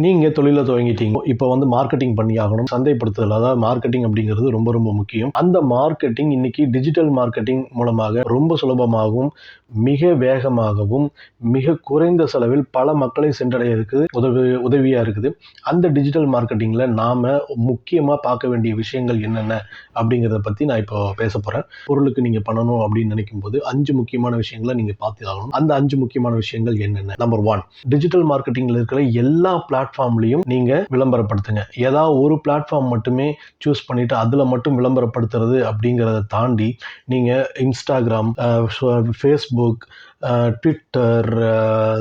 நீங்கள் தொழிலை துவங்கிட்டீங்க. இப்போ வந்து மார்க்கெட்டிங் பண்ணி ஆகணும். சந்தைப்படுத்துதல் அதாவது மார்க்கெட்டிங் அப்படிங்கிறது ரொம்ப ரொம்ப முக்கியம். அந்த மார்க்கெட்டிங் இன்னைக்கு டிஜிட்டல் மார்க்கெட்டிங் மூலமாக ரொம்ப சுலபமாகவும் மிக வேகமாகவும் மிக குறைந்த செலவில் பல மக்களை சென்றடையிறதுக்கு உதவி உதவியாக இருக்குது. அந்த டிஜிட்டல் மார்க்கெட்டிங்கில் நாம் முக்கியமாக பார்க்க வேண்டிய விஷயங்கள் என்னென்ன அப்படிங்கிறத பற்றி நான் இப்போ பேச போகிறேன் பொருளுக்கு நீங்கள் பண்ணணும் அப்படின்னு நினைக்கும் போது அஞ்சு முக்கியமான விஷயங்களை நீங்கள் பார்த்து ஆகணும். அந்த அஞ்சு முக்கியமான விஷயங்கள் என்னென்ன? நம்பர் ஒன் டிஜிட்டல் மார்க்கெட்டிங்கில் இருக்கிற எல்லா பிளாட்ஃபார்ம்லையும் நீங்கள் விளம்பரப்படுத்துங்க. ஏதாவது ஒரு பிளாட்ஃபார்ம் மட்டுமே சூஸ் பண்ணிவிட்டு அதில் மட்டும் விளம்பரப்படுத்துறது அப்படிங்கிறத தாண்டி நீங்கள் Instagram Facebook Twitter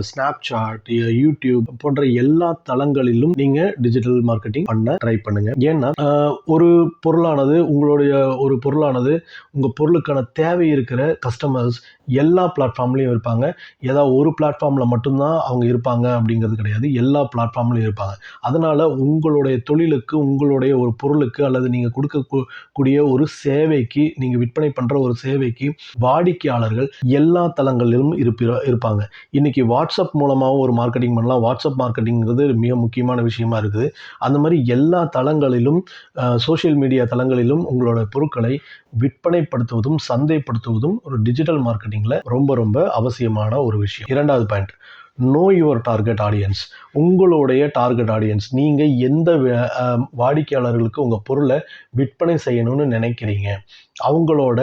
Snapchat YouTube போன்ற எல்லா தளங்களிலும் நீங்கள் டிஜிட்டல் மார்க்கெட்டிங் பண்ண ட்ரை பண்ணுங்க. ஏன்னா ஒரு பொருளானது உங்களுடைய ஒரு பொருளானது உங்கள் பொருளுக்கான தேவை இருக்கிற கஸ்டமர்ஸ் எல்லா பிளாட்ஃபார்ம்லேயும் இருப்பாங்க. ஏதாவது ஒரு பிளாட்ஃபார்மில் மட்டும்தான் அவங்க இருப்பாங்க அப்படிங்கிறது கிடையாது. எல்லா பிளாட்ஃபார்ம்லையும் இருப்பாங்க. அதனால் உங்களுடைய தொழிலுக்கு உங்களுடைய ஒரு பொருளுக்கு அல்லது நீங்கள் கொடுக்கக்கூடிய ஒரு சேவைக்கு நீங்கள் விற்பனை பண்ணுற ஒரு சேவைக்கு வாடிக்கையாளர்கள் எல்லா தளங்களிலும் இருப்பிற இருப்பாங்க. இன்னைக்கு வாட்ஸ்அப் மூலமாகவும் ஒரு மார்க்கெட்டிங் பண்ணலாம். வாட்ஸ்அப் மார்க்கெட்டிங்கிறது மிக முக்கியமான விஷயமா இருக்குது. அந்த மாதிரி எல்லா தளங்களிலும் சோஷியல் மீடியா தளங்களிலும் உங்களோட பொருட்களை விற்பனைப்படுத்துவதும் சந்தைப்படுத்துவதும் ஒரு டிஜிட்டல் மார்க்கெட்டிங்கில் ரொம்ப ரொம்ப அவசியமான ஒரு விஷயம். இரண்டாவது point know your target audience உங்களுடைய டார்கெட் ஆடியன்ஸ் நீங்கள் எந்த வே- வாடிக்கையாளர்களுக்கு உங்கள் பொருளை விற்பனை செய்யணும்னு நினைக்கிறீங்க? அவங்களோட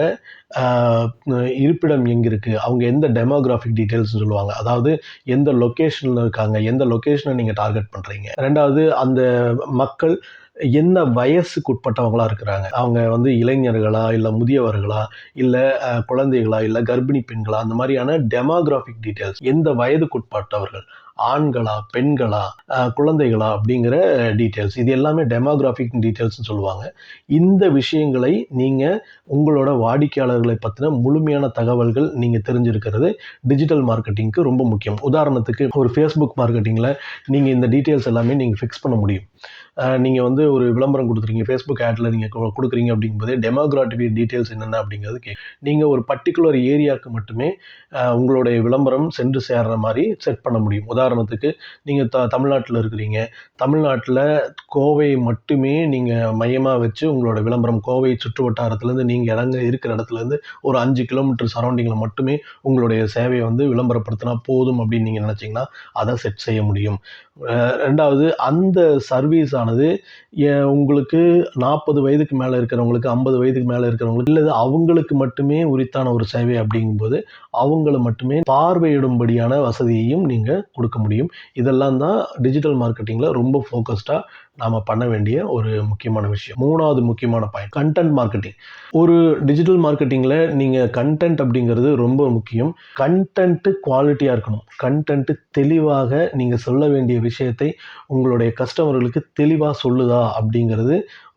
இருப்பிடம் எங்கே இருக்குது அவங்க எந்த டெமோகிராஃபிக் டீட்டெயில்ஸ் சொல்லுவாங்க. அதாவது எந்த லொக்கேஷனில் இருக்காங்க? எந்த லொக்கேஷனை நீங்கள் டார்கெட் பண்ணுறீங்க ரெண்டாவது அந்த மக்கள் என்ன வயசுக்கு உட்பட்டவங்களா இருக்கிறாங்க? அவங்க வந்து இளைஞர்களா இல்லை முதியவர்களா இல்லை குழந்தைகளா இல்லை கர்ப்பிணி பெண்களா அந்த மாதிரியான டெமோகிராஃபிக் டீட்டெயில்ஸ் எந்த வயதுக்குட்பட்டவர்கள்? ஆண்களா பெண்களா குழந்தைகளா அப்படிங்கிற டீட்டெயில்ஸ் இது எல்லாமே டெமோகிராஃபிக் டீட்டெயில்ஸ்னு சொல்லுவாங்க. இந்த விஷயங்களை நீங்கள் உங்களோட வாடிக்கையாளர்களை பற்றின முழுமையான தகவல்கள் நீங்கள் தெரிஞ்சிருக்கிறது டிஜிட்டல் மார்க்கெட்டிங்க்கு ரொம்ப முக்கியம். உதாரணத்துக்கு ஒரு ஃபேஸ்புக் மார்க்கெட்டிங்கில் நீங்கள் இந்த டீட்டெயில்ஸ் எல்லாமே நீங்கள் ஃபிக்ஸ் பண்ண முடியும். நீங்கள் வந்து ஒரு விளம்பரம் கொடுத்துறீங்க ஃபேஸ்புக் ஆடில் நீங்கள் கொடுக்குறீங்க அப்படிங்கும்போதே டெமோகிராஃபிக் டீட்டெயில்ஸ் என்னென்ன அப்படிங்கிறது கே நீங்கள் ஒரு பர்டிகுலர் ஏரியாவுக்கு மட்டுமே உங்களுடைய விளம்பரம் சென்று சேர்ற மாதிரி செட் பண்ண முடியும். உதாரணம் உதாரணத்துக்கு நீங்கள் த தமிழ்நாட்டில் இருக்கிறீங்க. தமிழ்நாட்டில் கோவை மட்டுமே நீங்கள் மையமாக வச்சு உங்களோட விளம்பரம் கோவை சுற்று வட்டாரத்துலேருந்து நீங்கள் இடங்க இருக்கிற இடத்துலேருந்து ஒரு அஞ்சு கிலோமீட்டர் சரௌண்டிங்கில் மட்டுமே உங்களுடைய சேவையை வந்து விளம்பரப்படுத்தினா போதும் அப்படின்னு நீங்கள் நினச்சிங்கன்னா அதை செட் செய்ய முடியும். ரெண்டாவது அந்த சர்வீஸ் ஆனது உங்களுக்கு நாற்பது வயதுக்கு மேலே இருக்கிறவங்களுக்கு ஐம்பது வயதுக்கு மேலே இருக்கிறவங்களுக்கு இல்லை அவங்களுக்கு மட்டுமே உரித்தான ஒரு சேவை அப்படிங்கும்போது அவங்கள மட்டுமே பார்வையிடும்படியான வசதியையும் நீங்கள் கொடுக்க முடியும். இதெல்லாம் தான் டிஜிட்டல் மார்க்கெட்டிங்கில் ரொம்ப ஃபோக்கஸ்டாக நாம் பண்ண வேண்டிய ஒரு முக்கியமான விஷயம். மூணாவது முக்கியமான பாயிண்ட் கண்டென்ட் மார்க்கெட்டிங் ஒரு டிஜிட்டல் மார்க்கெட்டிங்கில் நீங்கள் கண்டென்ட் அப்படிங்கிறது ரொம்ப முக்கியம். கண்டென்ட்டு குவாலிட்டியாக இருக்கணும். கண்டென்ட்டு தெளிவாக நீங்கள் சொல்ல வேண்டிய விஷயத்தை உங்களுடைய கஸ்டமர்களுக்கு தெளிவாக சொல்லுதா அப்படிங்கிறது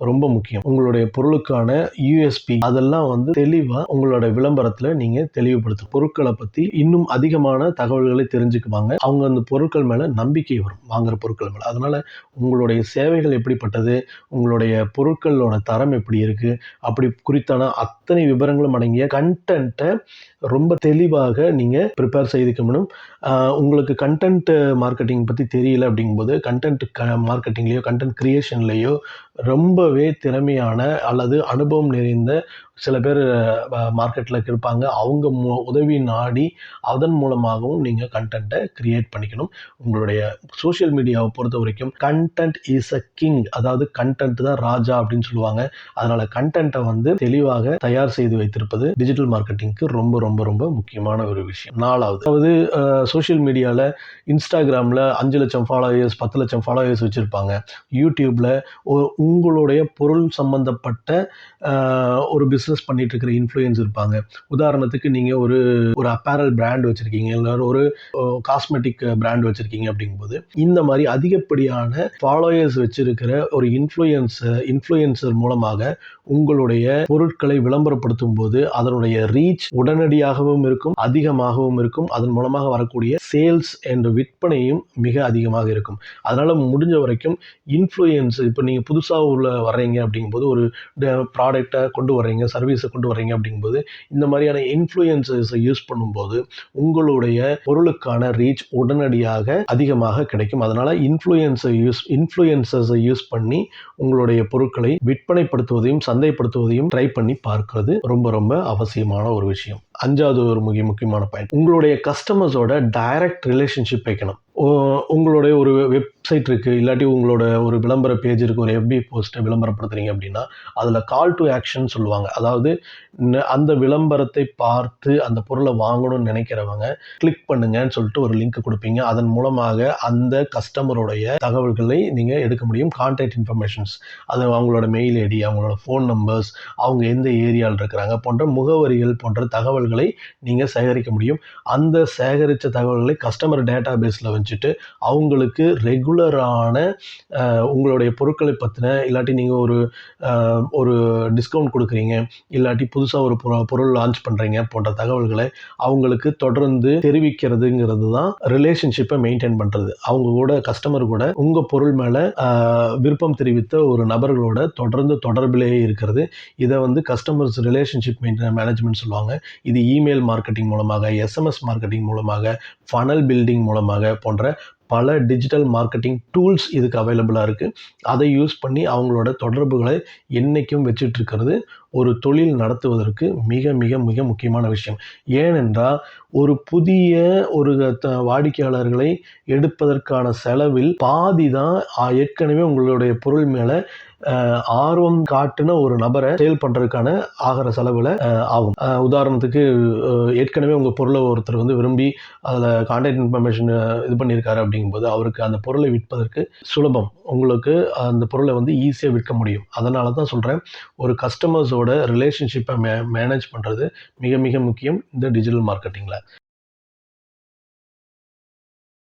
ரொம்ப முக்கியம். உங்களுடைய பொருளுக்கான யூஎஸ்பி அதெல்லாம் வந்து தெளிவாக உங்களோட விளம்பரத்தில் நீங்கள் தெளிவுபடுத்தும் பொருட்களை பற்றி இன்னும் அதிகமான தகவல்களை தெரிஞ்சுக்குவாங்க. அவங்க அந்த பொருட்கள் மேலே நம்பிக்கை வரும். வாங்குற பொருட்கள் மேலே. அதனால் உங்களுடைய சேவை சேவைகள் எப்படிப்பட்டது உங்களுடைய பொருட்களோட தரம் எப்படி இருக்குது அப்படி குறித்தான அத்தனை விவரங்களும் அடங்கிய கண்டென்ட்டை ரொம்ப தெளிவாக நீங்கள் ப்ரிப்பேர் செய்துக்கணும். உங்களுக்கு கண்டென்ட் மார்க்கெட்டிங் பற்றி தெரியல அப்படிங்கும்போது கண்டென்ட் க மார்க்கெட்டிங்லேயோ கண்டென்ட் க்ரியேஷன்லேயோ ரொம்பவே திறமையான அல்லது அனுபவம் நிறைந்த சில பேர் மார்க்கெட்டில் இருப்பாங்க. அவங்க மு உதவி நாடி அதன் மூலமாகவும் நீங்கள் கண்டென்ட்டை க்ரியேட் பண்ணிக்கணும். உங்களுடைய சோஷியல் மீடியாவை பொறுத்த வரைக்கும் கண்டென்ட் இஸ் அ கிங் அதாவது கண்டென்ட் தான் ராஜா அப்படின்னு சொல்லுவாங்க. அதனால் கண்டென்ட்டை வந்து தெளிவாக தயார் செய்து வைத்திருப்பது டிஜிட்டல் மார்க்கெட்டிங்க்கு ரொம்ப ரொம்ப ரொம்ப முக்கியமான ஒரு விஷயம். நாலாவது அதாவது சோஷியல் மீடியாவில் இன்ஸ்டாகிராமில் அஞ்சு லட்சம் ஃபாலோயர்ஸ் பத்து லட்சம் ஃபாலோயர்ஸ் வச்சுருப்பாங்க. யூடியூப்பில் உங்களுடைய பொருள் சம்மந்தப்பட்ட ஒரு பிஸ்னஸ் பண்ணிட்டு இருக்கிற இன்ஃப்ளூயன்ஸ் இருப்பாங்க. உதாரணத்துக்கு நீங்கள் ஒரு ஒரு அப்பேரல் பிராண்ட் வச்சுருக்கீங்க இல்லை ஒரு காஸ்மெட்டிக் பிராண்ட் வச்சுருக்கீங்க அப்படிங்கும்போது இந்த மாதிரி அதிகப்படியான ஃபாலோயர்ஸ் வச்சு வச்சிருக்கிற ஒரு இன்ஃப்ளூயன்ஸ் இன்ஃப்ளூயன்சர் மூலமாக உங்களுடைய பொருட்களை விளம்பரப்படுத்தும் போது அதனுடைய ரீச் உடனடியாகவும் இருக்கும் அதிகமாகவும் இருக்கும். அதன் மூலமாக வரக்கூடிய சேல்ஸ் என்ற விற்பனையும் மிக அதிகமாக இருக்கும். அதனால் முடிஞ்ச வரைக்கும் இன்ஃப்ளூயன்ஸ் இப்போ நீங்கள் புதுசாக உள்ள வர்றீங்க அப்படிங்கும்போது ஒரு ப்ராடக்டை கொண்டு வர்றீங்க சர்வீஸை கொண்டு வர்றீங்க அப்படிங்கும்போது இந்த மாதிரியான இன்ஃப்ளூயன்சஸை யூஸ் பண்ணும்போது உங்களுடைய பொருளுக்கான ரீச் உடனடியாக அதிகமாக கிடைக்கும். அதனால் இன்ஃப்ளூயன்ஸை யூஸ் இன்ஃப்ளூயன்ஸ் இன்ஃப்ளூயன்சஸை யூஸ் பண்ணி உங்களுடைய பொருட்களை விற்பனைப்படுத்துவதையும் சந்தைப்படுத்துவதையும் ட்ரை பண்ணி பார்க்கிறது ரொம்ப ரொம்ப அவசியமான ஒரு விஷயம். அஞ்சாவது ஒரு முக்கிய முக்கியமான பாயிண்ட் உங்களுடைய கஸ்டமர்ஸோட டைரக்ட் ரிலேஷன்ஷிப் வைக்கணும். உங்களுடைய ஒரு வெப்சைட் இருக்குது இல்லாட்டி உங்களோட ஒரு விளம்பர பேஜ் இருக்குது ஒரு எஃபி போஸ்ட்டை விளம்பரப்படுத்துறீங்க அப்படின்னா அதில் கால் டு ஆக்ஷன் சொல்லுவாங்க. அதாவது அந்த விளம்பரத்தை பார்த்து அந்த பொருளை வாங்கணும்னு நினைக்கிறவங்க கிளிக் பண்ணுங்கன்னு சொல்லிட்டு ஒரு லிங்க் கொடுப்பீங்க. அதன் மூலமாக அந்த கஸ்டமருடைய தகவல்களை நீங்கள் எடுக்க முடியும் கான்டாக்ட் இன்ஃபர்மேஷன்ஸ் அது அவங்களோட மெயில் ஐடி அவங்களோட ஃபோன் நம்பர்ஸ் அவங்க எந்த ஏரியாவில் இருக்கிறாங்க போன்ற முகவரிகள் போன்ற தகவல்கள் நீங்கள் சேகரிக்க முடியும். அந்த சேகரித்த தகவல்களை கஸ்டமர் டேட்டா பேஸில் வச்சுட்டு அவங்களுக்கு ரெகுலரான உங்களுடைய பொருட்களை பற்றின இல்லாட்டி நீங்கள் ஒரு ஒரு டிஸ்கவுண்ட் கொடுக்குறீங்க இல்லாட்டி புதுசாக ஒரு பொரு- பொருள் லான்ச் பண்ணுறீங்க போன்ற தகவல்களை அவங்களுக்கு தொடர்ந்து தெரிவிக்கிறதுங்கிறது தான் ரிலேஷன்ஷிப்பை மெயின்டைன் பண்ணுறது அவங்க கூட கஸ்டமர் கூட உங்கள் பொருள் மேலே விருப்பம் தெரிவித்த ஒரு நபர்களோட தொடர்ந்து தொடர்பிலேயே இருக்கிறது. இதை வந்து கஸ்டமர்ஸ் ரிலேஷன்ஷிப் மெயின்டைன் மேனேஜ்மெண்ட் சொல்லுவாங்க. இது இமெயில் மார்க்கெட்டிங் மூலமாக எஸ்எம்எஸ் மார்க்கெட்டிங் மூலமாக ஃபனல் பில்டிங் மூலமாக போன்ற பல டிஜிட்டல் மார்க்கெட்டிங் டூல்ஸ் இதுக்கு அவைலபிளாக இருக்குது அதை யூஸ் பண்ணி அவங்களோட தொடர்புகளை என்றைக்கும் வச்சுட்டுருக்கிறது ஒரு தொழில் நடத்துவதற்கு மிக மிக மிக முக்கியமான விஷயம். ஏனென்றால் ஒரு புதிய ஒரு த- வாடிக்கையாளர்களை எடுப்பதற்கான செலவில் பாதி தான் ஏற்கனவே உங்களுடைய பொருள் மேலே ஆர்வம் காட்டுன ஒரு நபரை சேல் பண்ணுறதுக்கான ஆகிற செலவில் ஆகும். உதாரணத்துக்கு ஏற்கனவே உங்கள் பொருளை ஒருத்தர் வந்து விரும்பி அதில் கான்டாக்ட் இன்ஃபர்மேஷன் இது பண்ணியிருக்காரு அப்படிங்கும்போது அவருக்கு அந்த பொருளை விற்பதற்கு சுலபம். உங்களுக்கு அந்த பொருளை வந்து ஈஸியாக விற்க முடியும். அதனால தான் சொல்கிறேன் ஒரு கஸ்டமர்ஸோட ரிலேஷன்ஷிப்பை மே மேனேஜ் பண்ணுறது மிக மிக முக்கியம் இந்த டிஜிட்டல் மார்க்கெட்டிங்கில்